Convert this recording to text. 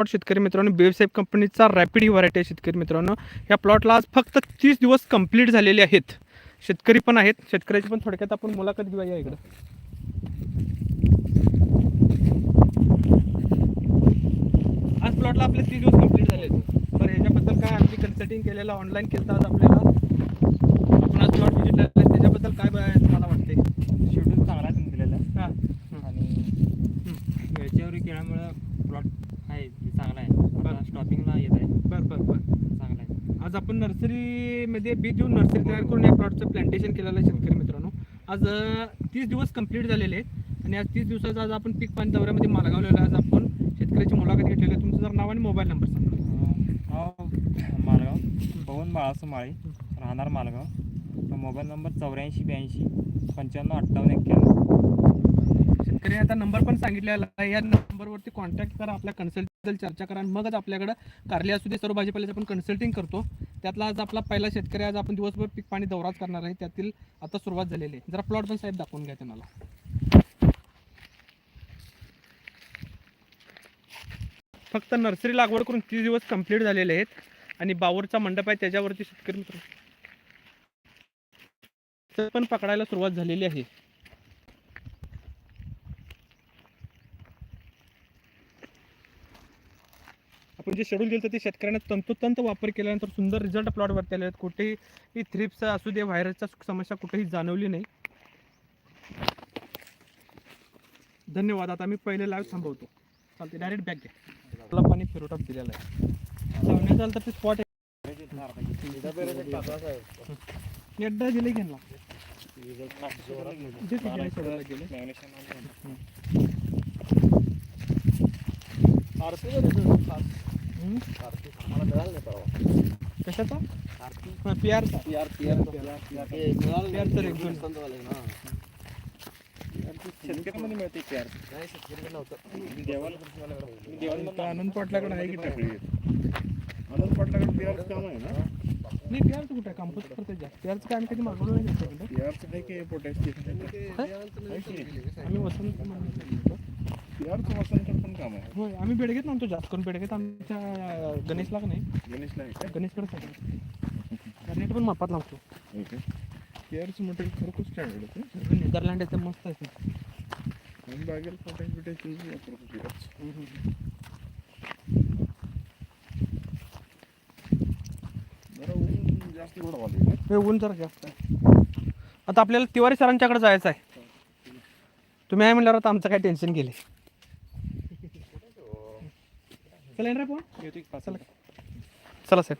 Plot शेतकरी मित्रांनो बेवसाहेब कंपनीचा रॅपिड ही व्हरायटी आहे शेतकरी मित्रांनो. या प्लॉटला आज फक्त तीस दिवस कंप्लीट झालेले आहेत. शेतकरी पण आहेत. शेतकऱ्याची पण थोडक्यात आपण मुलाखत घेऊया या इकडं. आज प्लॉटला आपले तीस दिवस कंप्लीट झाले आहेत बरं ह्याच्याबद्दल काय आमची कन्सल्टिंग केलेलं ऑनलाईन केलं आज आपल्याला आपण आज प्लॉट व्हिजिट त्याच्याबद्दल काय बा- तुम्हाला वाटते शेड्यूल चांगला आहे तुम्ही दिलेला हां आणि वेळच्यावर केल्यामुळं प्लॉट आहे ते चांगला आहे. स्टॉपिंगला येत आहे. बरं बरं बरं. चांगला आहे. आज आपण नर्सरीमध्ये बी देऊन नर्सरी तयार करून या प्लॉटचं प्लांटेशन केलेलं आहे शेतकरी मित्रांनो. आज तीस दिवस कंप्लीट झालेले आहेत. आणि आज तीस दिवसाचा आज आपण पीक पाणी दौऱ्यामध्ये मालगावलेला आज आपण शेतकऱ्याची मुलाखत घेतलेली आहे. तुमचं जर नाव आणि मोबाईल नंबर सांगा. मालगाव. पवन बाळासू माळी राहणार मालगाव. मोबाईल नंबर चौऱ्याऐंशी ब्याऐंशी पंच्याण्णव अठ्ठावन्न एक्क्याण्णव. शेतकरी आता नंबर पण सांगितलेला आहे. या नंबरवरती कॉन्टॅक्ट करा. आपल्या कन्सल्टिंगबद्दल चर्चा करा. आणि मगच आपल्याकडं कारले असू दे सर्व भाजीपाल्याचं आपण कन्सल्टिंग करतो. त्यातला आज आपला पहिला शेतकरी आज आपण दिवसभर पीक पाणी दौराच करणार आहे. त्यातील आता सुरुवात झालेली आहे. जरा प्लॉट पण साहेब दाखवून घ्या त्यांना फक्त नर्सरी लागवड करून तीस दिवस कंप्लीट झालेले आहेत. आणि बावरचा मंडप आहे त्याच्यावरती शेतकरी मित्र पण पकडायला सुरुवात झालेली आहे. आपण जे शेड्यूल दिलं ते शेतकऱ्यांना तंतोतंत वापर केल्यानंतर सुंदर रिझल्ट प्लॉटवरती आले आहेत कुठेही थ्रिप्स असू दे व्हायरसच्या समस्या कुठेही जाणवली नाही. धन्यवाद. आता मी पहिले लाईव्ह थांबवतो. चालते डायरेक्ट बॅग घ्या. मला पाणी फिरवटात दिलेलं आहे. लावण्यात झालं तर ते स्पॉट एकदा दिले घेणला इथे तिकडे सोडायला गेले हम्म. कशाचा हा, पिआरचा पिआरचा रेग्युलर शेतकऱ्यामध्ये मिळते पेअर इथं आनंद पाटलाकडे आहे की टाकली आनंद पाटलाकडे बिहारचं काम आहे ना? नाही पिआरचं कुठं आहे? कंपोस्ट करते जास्त पिआरचं काय आम्ही कधी मागवलं नाही त्यांच्याकडे बिहारचं आहे की पोटॅश आम्ही वसंत म्हणून बिहारचं वसंत पण काम आहे. होय आम्ही बेडगेत म्हणतो जास्त करून बेडगेत आमच्या गणेशला का नाही? गणेशला आहे का? गणेशकडे सगळं. रेट पण मापात लावतो. ओके. बिहारचं मटेरियल खरोखर स्टँडर्ड आहे नेदरलँड आहे मस्त आहे ते. आणि बागेल पोटॅश बिटॅश यूज वापरतो जरा ऊन जास्त गोड वाले हे ऊन जरा जास्त आहे. आता आपल्याला तिवारी सरांच्याकडे जायचं आहे. तुम्ही आहे म्हणल्यावर आता आमचं काय टेन्शन गेले चला येणार आहे पण चला चला साहेब